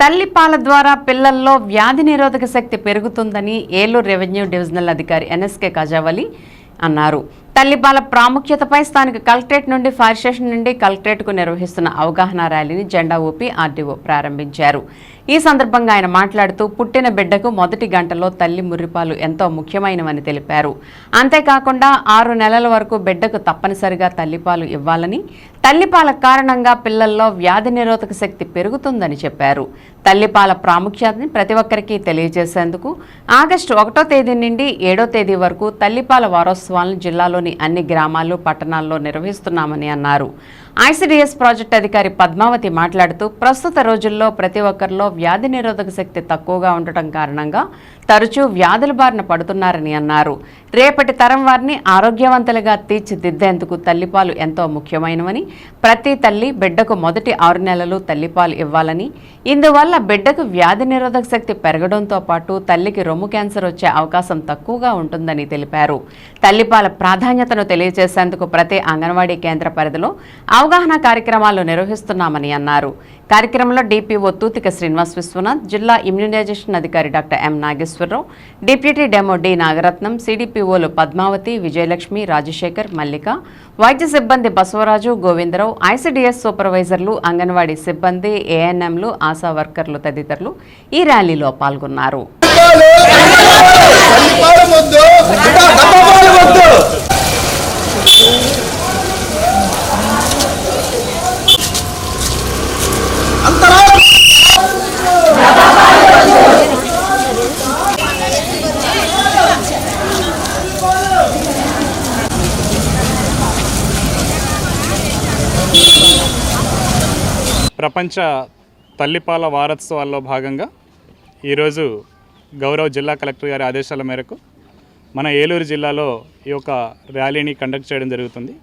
తల్లిపాల ద్వారా పిల్లల్లో వ్యాధి నిరోధక శక్తి పెరుగుతుందని ఏలూరు రెవెన్యూ డివిజనల్ అధికారి ఎన్ఎస్కే కజావలి అన్నారు. తల్లిపాల ప్రాముఖ్యతపై స్థానిక కలెక్టరేట్ నుండి ఫైర్ స్టేషన్ నుండి కలెక్టరేట్కు నిర్వహిస్తున్న అవగాహన ర్యాలీని జెండా ఊపి ఆర్డీఓ ప్రారంభించారు. ఈ సందర్భంగా ఆయన మాట్లాడుతూ పుట్టిన బిడ్డకు మొదటి గంటలో తల్లి ముర్రిపాలు ఎంతో ముఖ్యమైనవని తెలిపారు. అంతేకాకుండా ఆరు నెలల వరకు బిడ్డకు తప్పనిసరిగా తల్లిపాలు ఇవ్వాలని తల్లిపాల కారణంగా పిల్లల్లో వ్యాధి నిరోధక శక్తి పెరుగుతుందని చెప్పారు. తల్లిపాల ప్రాముఖ్యతని ప్రతి ఒక్కరికి తెలియజేసేందుకు ఆగస్టు ఒకటో తేదీ నుండి ఏడో తేదీ వరకు తల్లిపాల వారోత్సవాలను జిల్లాలోని అన్ని గ్రామాలు పట్టణాల్లో నిర్వహిస్తున్నామని అన్నారు. ఐసిడిఎస్ ప్రాజెక్ట్ అధికారి పద్మావతి మాట్లాడుతూ ప్రస్తుత రోజుల్లో ప్రతి ఒక్కరిలో వ్యాధి నిరోధక శక్తి తక్కువగా ఉండటం కారణంగా తరచూ వ్యాధుల బారిన పడుతున్నారని అన్నారు. రేపటి తరం వారిని ఆరోగ్యవంతులుగా తీర్చిదిద్దేందుకు తల్లిపాలు ఎంతో ముఖ్యమైనవని ప్రతి తల్లి బిడ్డకు మొదటి ఆరు నెలలు తల్లిపాలు ఇవ్వాలని ఇందువల్ల బిడ్డకు వ్యాధి నిరోధక శక్తి పెరగడంతో పాటు తల్లికి రొమ్ము క్యాన్సర్ వచ్చే అవకాశం తక్కువగా ఉంటుందని తెలిపారు. తల్లిపాల ప్రాధాన్యతను తెలియజేసేందుకు ప్రతి అంగన్వాడీ కేంద్ర పరిధిలో అవగాహన కార్యక్రమాలు నిర్వహిస్తున్నామని అన్నారు. కార్యక్రమంలో డిపిఓ తూతిక శ్రీనివాస్ విశ్వనాథ్ జిల్లా ఇమ్యూనైజేషన్ అధికారి doctor M Nageswara Rao deputy DEMO D Nagaratnam సిడిపిఓలు Padmavathi Vijayalakshmi Rajasekhar Mallika వైద్య సిబ్బంది బసవరాజు గోవిందరావు ఐసిడిఎస్ సూపర్వైజర్లు అంగన్వాడీ సిబ్బంది ఏఎన్ఎంలు ఆశా వర్కర్లు తదితరులు ఈ ర్యాలీలో పాల్గొన్నారు. ప్రపంచ తల్లిపాల వారోత్సవాల్లో భాగంగా ఈరోజు గౌరవ జిల్లా కలెక్టర్ గారి ఆదేశాల మేరకు మన ఏలూరు జిల్లాలో ఈ యొక్క ర్యాలీని కండక్ట్ చేయడం జరుగుతుంది.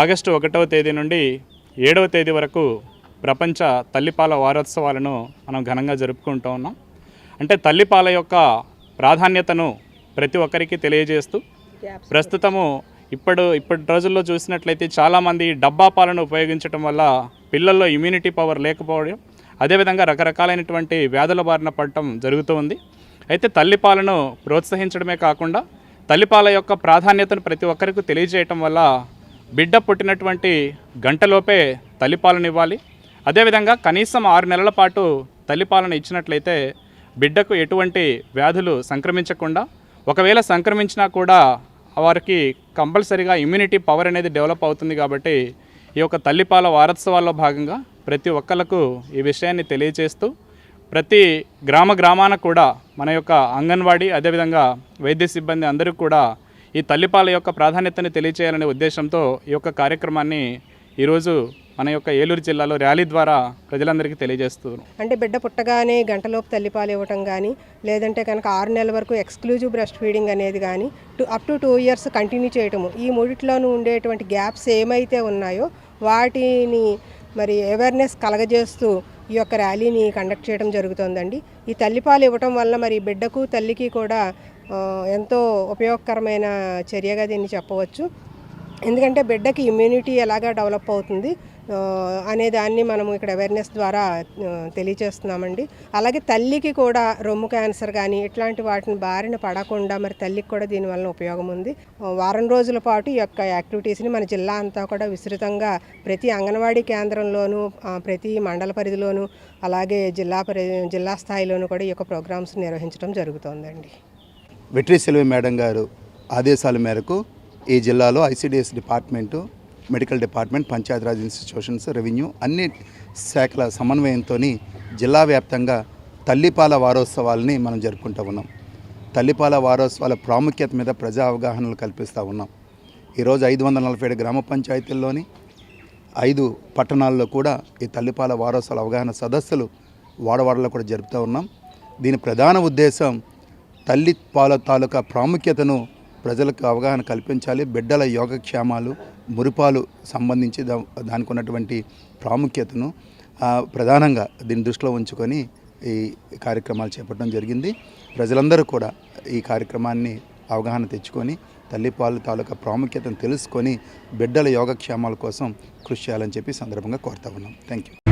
ఆగస్టు ఒకటవ తేదీ నుండి ఏడవ తేదీ వరకు ప్రపంచ తల్లిపాల వారోత్సవాలను మనం ఘనంగా జరుపుకుంటూ ఉన్నాం. అంటే తల్లిపాల యొక్క ప్రాధాన్యతను ప్రతి ఒక్కరికి తెలియజేస్తూ ప్రస్తుతము ఇప్పుడు ఇప్పటి రోజుల్లో చూసినట్లయితే చాలామంది డబ్బా పాలను ఉపయోగించడం వల్ల పిల్లల్లో ఇమ్యూనిటీ పవర్ లేకపోవడం అదేవిధంగా రకరకాలైనటువంటి వ్యాధుల బారిన పడటం జరుగుతూ ఉంది. అయితే తల్లిపాలను ప్రోత్సహించడమే కాకుండా తల్లిపాల యొక్క ప్రాధాన్యతను ప్రతి ఒక్కరికి తెలియజేయటం వల్ల బిడ్డ పుట్టినటువంటి గంటలోపే తల్లిపాలను ఇవ్వాలి. అదేవిధంగా కనీసం ఆరు నెలల పాటు తల్లిపాలను ఇచ్చినట్లయితే బిడ్డకు ఎటువంటి వ్యాధులు సంక్రమించకుండా ఒకవేళ సంక్రమించినా కూడా వారికి కంపల్సరీగా ఇమ్యూనిటీ పవర్ అనేది డెవలప్ అవుతుంది కాబట్టి ఈ యొక్క తల్లిపాల వారోత్సవాల్లో భాగంగా ప్రతి ఒక్కళ్ళకు ఈ విషయాన్ని తెలియజేస్తూ ప్రతి గ్రామ గ్రామాన కూడా మన యొక్క అంగన్వాడీ అదేవిధంగా వైద్య సిబ్బంది అందరూ కూడా ఈ తల్లిపాల యొక్క ప్రాధాన్యతని తెలియచేయాలనే ఉద్దేశంతో ఈ యొక్క కార్యక్రమాన్ని ఈరోజు మన యొక్క ఏలూరు జిల్లాలో ర్యాలీ ద్వారా ప్రజలందరికీ తెలియజేస్తున్నాం అంటే బిడ్డ పుట్టగానే గంటలోపు తల్లిపాలు ఇవ్వటం కానీ లేదంటే కనుక ఆరు నెలల వరకు ఎక్స్క్లూజివ్ బ్రెస్ట్ ఫీడింగ్ అనేది కానీ to up to two years continue చేయటము. ఈ మూడిట్లోనూ ఉండేటువంటి గ్యాప్స్ ఏమైతే ఉన్నాయో వాటిని మరి అవేర్నెస్ కలగజేస్తూ ఈ యొక్క ర్యాలీని కండక్ట్ చేయడం జరుగుతోందండి. ఈ తల్లిపాలు ఇవ్వటం వల్ల మరి బిడ్డకు తల్లికి కూడా ఎంతో ఉపయోగకరమైన చర్యగా దీన్ని చెప్పవచ్చు. ఎందుకంటే బిడ్డకి ఇమ్యూనిటీ ఎలాగా డెవలప్ అవుతుంది అనే దాన్ని మనము ఇక్కడ అవేర్నెస్ ద్వారా తెలియచేస్తున్నామండి. అలాగే తల్లికి కూడా రొమ్ము క్యాన్సర్ కానీ ఇట్లాంటి వాటిని బారిన పడకుండా మరి తల్లికి కూడా దీనివల్ల ఉపయోగం ఉంది. వారం రోజుల పాటు ఈ యొక్క యాక్టివిటీస్ని మన జిల్లా అంతా కూడా విస్తృతంగా ప్రతి అంగన్వాడీ కేంద్రంలోనూ ప్రతి మండల పరిధిలోనూ అలాగే జిల్లా పరి జిల్లా స్థాయిలోనూ కూడా ఈ యొక్క ప్రోగ్రామ్స్ నిర్వహించడం జరుగుతోందండి. వెట్రి సెల్వి మేడం గారు ఆదేశాల మేరకు ఈ జిల్లాలో ICDS department medical department Panchayati Raj institutions revenue అన్ని శాఖల సమన్వయంతో జిల్లా వ్యాప్తంగా తల్లిపాల వారోత్సవాలని మనం జరుపుకుంటూ ఉన్నాం. తల్లిపాల వారోత్సవాల ప్రాముఖ్యత మీద ప్రజా అవగాహనలు కల్పిస్తూ ఉన్నాం. ఈరోజు ఐదు వందల నలభై ఏడు గ్రామ పంచాయతీల్లోని ఐదు పట్టణాల్లో కూడా ఈ తల్లిపాల వారోత్సవాల అవగాహన సదస్సులు వాడవాడలో కూడా జరుపుతూ ఉన్నాం. దీని ప్రధాన ఉద్దేశం తల్లి పాల తాలూకా ప్రాముఖ్యతను ప్రజలకు అవగాహన కల్పించాలి. బిడ్డల యోగక్షేమాలు మురిపాలు సంబంధించి దా- దానికి ఉన్నటువంటి ప్రాముఖ్యతను ప్రధానంగా దీన్ని దృష్టిలో ఉంచుకొని ఈ కార్యక్రమాలు చేపట్టడం జరిగింది. ప్రజలందరూ కూడా ఈ కార్యక్రమాన్ని అవగాహన తెచ్చుకొని తల్లిపాలు తాలూకా ప్రాముఖ్యతను తెలుసుకొని బిడ్డల యోగక్షేమాల కోసం కృషి చేయాలని చెప్పి సందర్భంగా కోరుతా ఉన్నాం. Thank you